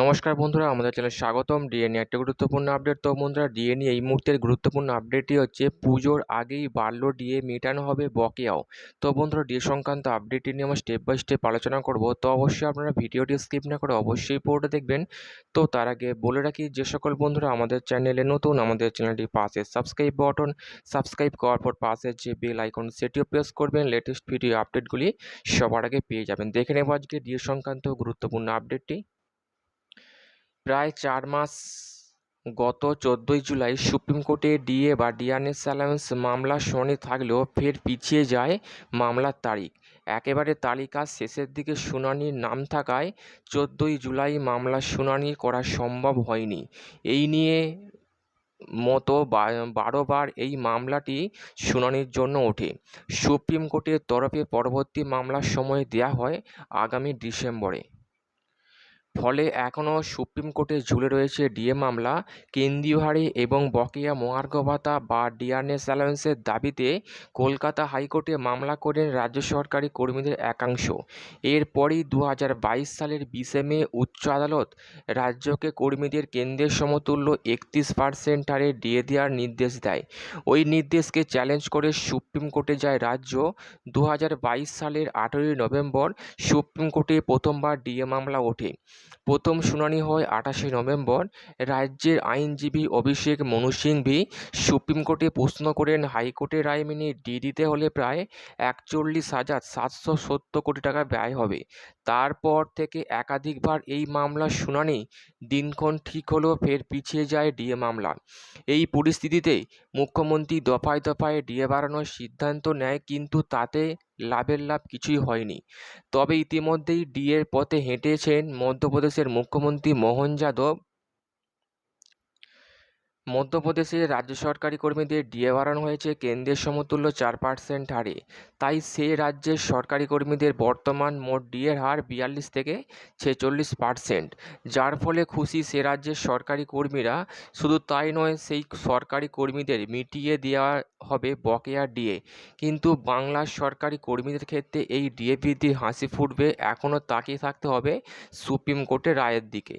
নমস্কার বন্ধুরা, আমাদের চ্যানেল স্বাগতম। ডিএ নিয়ে একটা গুরুত্বপূর্ণ আপডেট তো বন্ধুরা ডিএ নিয়ে এই মুহূর্তের গুরুত্বপূর্ণ আপডেটটি হচ্ছে, পুজোর আগেই বাড়লো ডিএ মেটানো হবে বকেয়াও। তো বন্ধুরা, ডিএ সংক্রান্ত আপডেটটি নিয়ে আমরা স্টেপ বাই স্টেপ আলোচনা করব। তো অবশ্যই আপনারা ভিডিওটি স্কিপ না করে অবশ্যই পুরোটা দেখবেন। তো তার আগে বলে রাখি, যে সকল বন্ধুরা আমাদের চ্যানেলে নতুন, আমাদের চ্যানেলটি পাশে সাবস্ক্রাইব বাটন সাবস্ক্রাইব করার পর পাশে যে বেল আইকন সেটিও প্রেস করবেন। লেটেস্ট ভিডিও আপডেটগুলি সবার আগে পেয়ে যাবেন। দেখে নেব আজকে ডিএ সংক্রান্ত গুরুত্বপূর্ণ আপডেটটি প্রায় চার মাস গত চোদ্দোই জুলাই সুপ্রিম কোর্টে ডিএ বা ডিআরএস অ্যালাউন্স মামলা শুনানি থাকলেও ফের পিছিয়ে যায় মামলার তারিখ। একেবারে তালিকার শেষের দিকে শুনানির নাম থাকায় চোদ্দোই জুলাই মামলা শুনানি করা সম্ভব হয়নি। এই নিয়ে মতো বারোবার এই মামলাটি শুনানির জন্য ওঠে। সুপ্রিম কোর্টের তরফে পরবর্তী মামলার সময় দেয়া হয় আগামী ডিসেম্বরে। ফলে এখনও সুপ্রিম কোর্টে ঝুলে রয়েছে ডিএ মামলা, কেন্দ্রীয় হারে এবং বকেয়া মহার্ঘ ভাতা বা ডিআরএস অ্যালাউন্সের দাবিতে কলকাতা হাইকোর্টে মামলা করেন রাজ্য সরকারি কর্মীদের একাংশ। এরপরই দু হাজার বাইশ সালের বিশে মে উচ্চ আদালত রাজ্যকে কর্মীদের কেন্দ্রের সমতুল্য একত্রিশ পার্সেন্ট হারে ডিএ দেওয়ার নির্দেশ দেয়। ওই নির্দেশকে চ্যালেঞ্জ করে সুপ্রিম কোর্টে যায় রাজ্য। দু হাজার বাইশ সালের আঠেরোই নভেম্বর সুপ্রিম কোর্টে প্রথমবার ডিএ মামলা ওঠে। প্রথম শুনানি হয় আঠাশে নভেম্বর। রাজ্যের আইনজীবী অভিষেক মনু সিংভি সুপ্রিম কোর্টে প্রশ্ন করেন, হাইকোর্টের রায় মেনে ডি দিতে হলে প্রায় একচল্লিশ হাজার সাতশো সত্তর কোটি টাকা ব্যয় হবে। তারপর থেকে একাধিকবার এই মামলার শুনানি, দিনক্ষণ ঠিক হলেও ফের পিছিয়ে যায় ডিএ মামলা। এই পরিস্থিতিতে মুখ্যমন্ত্রী দফায় দফায় ডিএ বাড়ানোর সিদ্ধান্ত নেয়, কিন্তু তাতে লাভের লাভ কিছুই হয়নি। তবে ইতিমধ্যেই ডিএর পথে হেঁটেছেন মধ্যপ্রদেশের মুখ্যমন্ত্রী মোহন যাদব। মধ্যপ্রদেশে রাজ্য সরকারি কর্মীদের ডিএ বাড়ানো হয়েছে, কেন্দ্রের সমতুল্য চার পার্সেন্ট হারে। তাই সে রাজ্যের সরকারি কর্মীদের বর্তমান মোট ডিএর হার বিয়াল্লিশ থেকে ছেচল্লিশ পার্সেন্ট যার ফলে খুশি সে রাজ্যের সরকারি কর্মীরা। শুধু তাই নয়, সেই সরকারি কর্মীদের মিটিয়ে দেওয়া হবে বকেয়া ডিএ। কিন্তু বাংলার সরকারি কর্মীদের ক্ষেত্রে এই ডিএ বৃদ্ধির হাসি ফুটবে এখনও তাকিয়ে থাকতে হবে সুপ্রিম কোর্টের রায়ের দিকে।